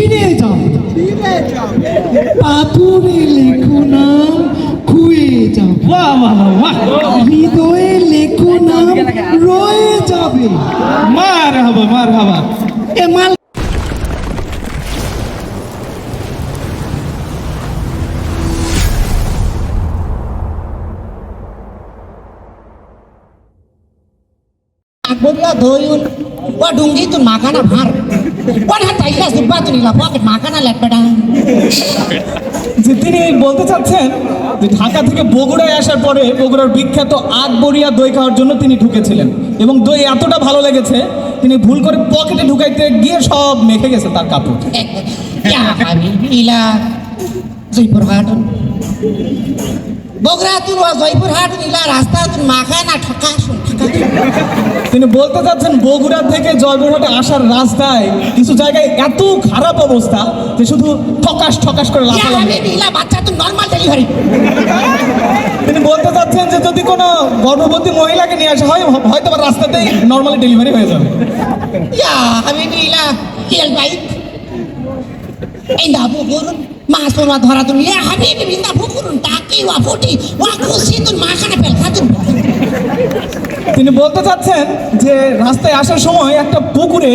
ফিরে যাও পাথরে লেখো নাম খুয়ে যাও হৃদয়ে লেখো নাম রয়ে যাবে। মার হাবা মার হবা। এ মাল Bunda doyun, wa dunggi tun makana bhar. Wan hat taila subba tun ila pocket makana let bada. যে তিনি বলতে চাচ্ছেন যে ঢাকা থেকে বগুড়ায় আসার পরে বগুড়ার বিখ্যাত আকবরিয়া দই খাওয়ার জন্য তিনি ঢুকেছিলেন। এবং দই এতটা ভালো লেগেছে তিনি ভুল করে পকেটে ঢুকাইতে গিয়ে সব মেখে গেছে তার কাপড়। habibi ila বগরাতুন জয়পুরহাট জেলা রাস্তা তুমি মাখা তিনি বলতে চাচ্ছেন বগুড়া থেকে জয়পুরহাটে আসার রাস্তায় কিছু জায়গায় এত খারাপ অবস্থা যে শুধু ঠকাস ঠকাস করে লাগা বাচ্চা তো নর্মাল ডেলিভারি তিনি বলতে চাচ্ছেন যে যদি কোনো গর্ভবতী মহিলাকে নিয়ে আসা হয় হয়তো বা রাস্তাতেই নর্মালি ডেলিভারি হয়ে যাবে। ইয়া আমি নিলা কেল বাইক এই দাবু করুন wa dhara tun ya habibi indah bukurun taki wa futi wa kusi tun makana pel Khatun. তিনি বলতে চাচ্ছেন যে, রাস্তায় আসার সময় একটা পুকুরে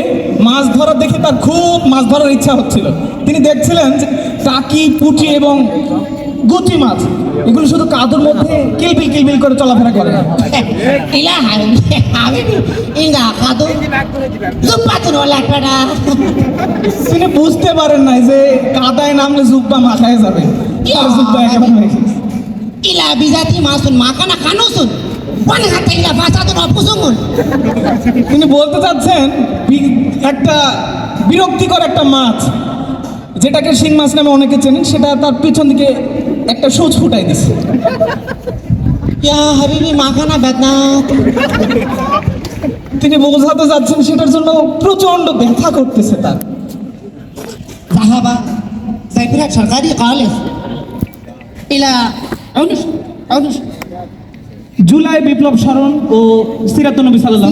মাছ ধরা দেখে তার খুব মাছ ধরার ইচ্ছা হচ্ছিল। তিনি দেখছিলেন যে, টাকি, পুঁটি এবং গুচি মাছ এগুলো শুধু কাদুর মধ্যে কিলবিল কিলবিল করে চলাফেরা করে। indah khatun. Zumba tun wa let bada. তিনি বুঝতে পারেন নাই যে কাদায় নামলে জুব্বা মাথায় যাবে। তার জুব্বা একেবারে হয়ে wan hata ila fasatun opusungun তিনি বলতে চাচ্ছেন একটা বিরক্তিকর একটা মাছ যেটাকে শিং মাছ নামে অনেকে চেনেন সেটা তার পিছন দিকে একটা সোচ ফুটাই দিছে। হাবিবি মাখানা বেদনা তিনি বোঝাতে যাচ্ছেন সেটার জন্য প্রচণ্ড ব্যথা করতেছে তার। সরকারি কলেজ। এলা জুলাই বিপ্লব স্মরণ ও সিরাত নবী সাল্লাম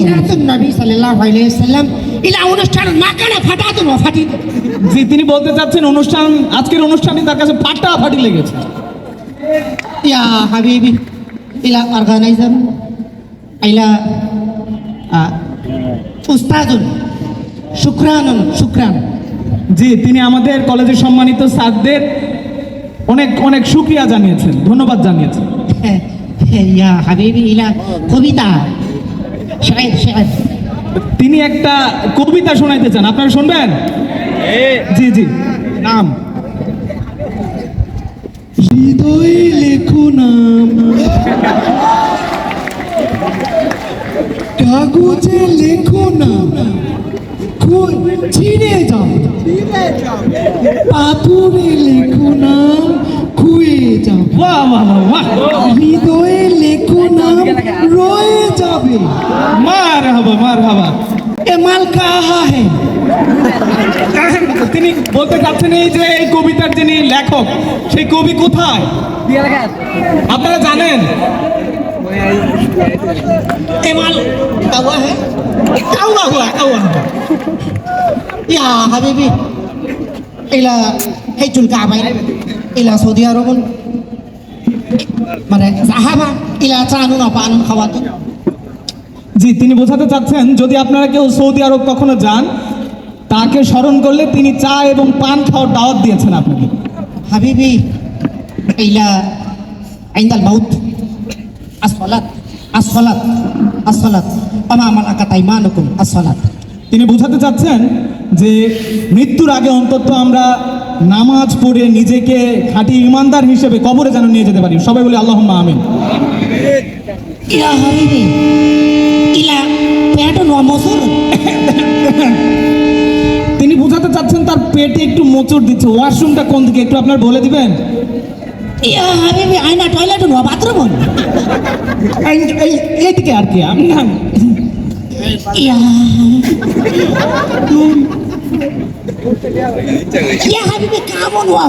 তিনি বলতে চাচ্ছেন অনুষ্ঠান আজকের অনুষ্ঠানে তার কাছে ফাটা ফাটি লেগেছে। Ya habibi. Ila organizer. Ila uh, ustadun syukranun syukran জি তিনি আমাদের কলেজের সম্মানিত স্যারদের অনেক অনেক শুক্রিয়া জানিয়েছেন ধন্যবাদ জানিয়েছেন। ya habibi ila কবিতা। শায়ের শায়ের তিনি একটা কবিতা শোনাইতে চান আপনারা শুনবেন? জি জি। নাম। হৃদয়ে লেখো নাম কাগজে লেখো নাম ছিঁড়ে যাও। পাথরে লেখো নাম খুয়ে যাও। হৃদয়ে লেখো নাম রয়ে যাবে। মার হাবা মার হাবা। এ মাল কাহা হ্যাঁ তিনি বলতে চাচ্ছেন এই যে এই কবিতার যিনি লেখক, সেই কবি কোথায়? আপনারা জানেন? kawa hai কাউয়া হুয়া কাউয়া হুয়া। ka'bah ila saudi arabun মানে সাহাবা, ইলা চানুন পানুন খাওয়াতুন জি তিনি বোঝাতে চাচ্ছেন যদি আপনারা কেউ সৌদি আরব কখনো যান তাকে স্মরণ করলে তিনি চা এবং পান খাওয়ার দাওয়াত দিয়েছেন আপনাকে। হাবিবি ইলা আইন্দাল মাউত। আসফালাত আসফালাত আসফালাত আমা আমার আকা তাইমানুকুম আসফালাত তিনি বোঝাতে চাচ্ছেন যে মৃত্যুর আগে অন্তত আমরা নামাজ পড়ে নিজেকে খাঁটি ইমানদার হিসেবে কবরে যেন নিয়ে যেতে পারি। সবাই বলি আল্লাহ আমিন। ইলা হাবিবি ইলা পেটন ওয়া মসুর তিনি বোঝাতে চাচ্ছেন তার পেটে একটু মোচড় দিচ্ছে। ওয়াশরুমটা কোন দিকে? একটু আপনার বলে দিবেন? ইয়া হাবিবি আইনা টয়লেট ওয়া বাথরুম এই- এই- এইদিকে আর কি আমি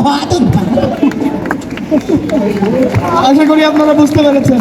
ওয়াতুন আশা করি আপনারা বুঝতে পেরেছেন।